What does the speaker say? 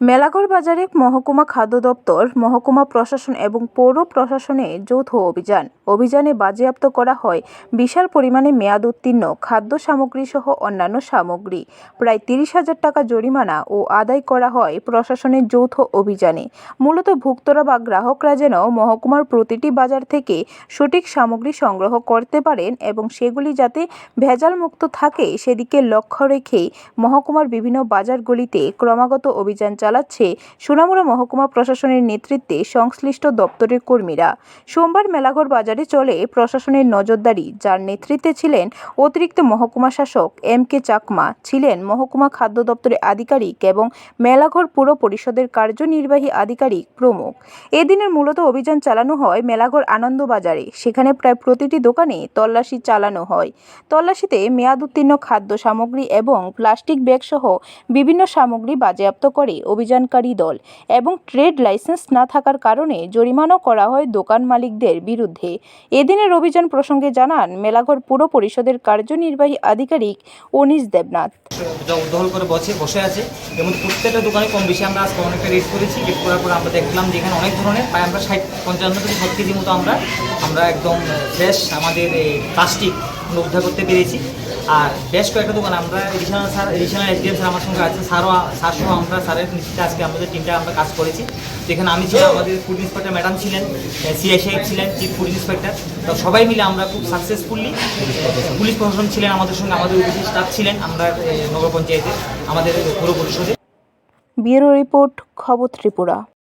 মেলাগড় বাজারে মহকুমা খাদ্য দপ্তর, মহকুমা প্রশাসন এবং পৌর প্রশাসনের যৌথ অভিযান। অভিযানে বাজেয়াপ্ত করা হয় বিশাল পরিমাণে মেয়াদ উত্তীর্ণ খাদ্য সামগ্রী সহ অন্যান্য সামগ্রী। প্রায় তিরিশ হাজার টাকা জরিমানা ও আদায় করা হয় প্রশাসনের যৌথ অভিযানে। মূলত ভুক্তরা বা গ্রাহকরা যেন মহকুমার প্রতিটি বাজার থেকে সঠিক সামগ্রী সংগ্রহ করতে পারেন এবং সেগুলি যাতে ভেজালমুক্ত থাকে, সেদিকে লক্ষ্য রেখেই মহকুমার বিভিন্ন বাজারগুলিতে ক্রমাগত অভিযান চালাচ্ছে সোনামুড়া মহকুমা প্রশাসনের নেতৃত্বে সংশ্লিষ্ট দপ্তরের কর্মীরা। সোমবার মেলাঘর বাজারে চলে প্রশাসনের নজরদারি, যার নেতৃত্বে ছিলেন অতিরিক্ত মহকুমা শাসক এম কে চাকমা, ছিলেন মহকুমা খাদ্য দপ্তরের আধিকারিক এবং মেলাঘর পুর পরিষদের কার্যনির্বাহী আধিকারিক প্রমুখ। এদিনের মূলত অভিযান চালানো হয় মেলাঘর আনন্দবাজারে সেখানে প্রায় প্রতিটি দোকানে তল্লাশি চালানো হয়। তল্লাশিতে মেয়াদ উত্তীর্ণ খাদ্য সামগ্রী এবং প্লাস্টিক ব্যাগ সহ বিভিন্ন সামগ্রী বাজেয়াপ্ত করে অভিযানকারী দল এবং ট্রেড লাইসেন্স না থাকার কারণে জরিমানাও করা হয় দোকান মালিকদের বিরুদ্ধে। এদিনের অভিযান প্রসঙ্গে জানান মেলাঘর পুর পরিষদের কার্যনির্বাহী আধিকারিক অনিশ দেবনাথ। উদ্দহল করে বসে বসে আছে এবং প্রত্যেকটা দোকানে কম বেশি আমরা আজকে অনেকটা রেট করেছি। রেট করার পর আমরা দেখলাম যে এখানে অনেক ধরনের প্রায় আমরা ষাট, পঞ্চান্ন থেকে ষাট কেজি মতো আমরা আমরা একদম ফ্রেশ আমাদের প্লাস্টিক উদ্ধার করতে পেরেছি। আর বেশ কয়েকটা দোকান আমরা additional sir additional SDM sir আমার সঙ্গে আছে। স্যারও স্যার সহ আমরা স্যারের নিশ্চিতে আজকে আমাদের টিমটা আমরা কাজ করেছি। যেখানে আমি ছিলাম আমাদের ফুড ইন্সপেক্টর ম্যাডাম ছিলেন সিআই সাহেব ছিলেন চিফ ফুড ইন্সপেক্টর তো সবাই মিলে আমরা খুব সাকসেসফুলি পুলিশ প্রশাসন ছিলেন আমাদের সঙ্গে আমাদের অফিসের স্টাফ ছিলেন আমরা নগর পঞ্চায়েতে আমাদের পুরো পরিষদে। ব্যুরো রিপোর্ট খবর ত্রিপুরা।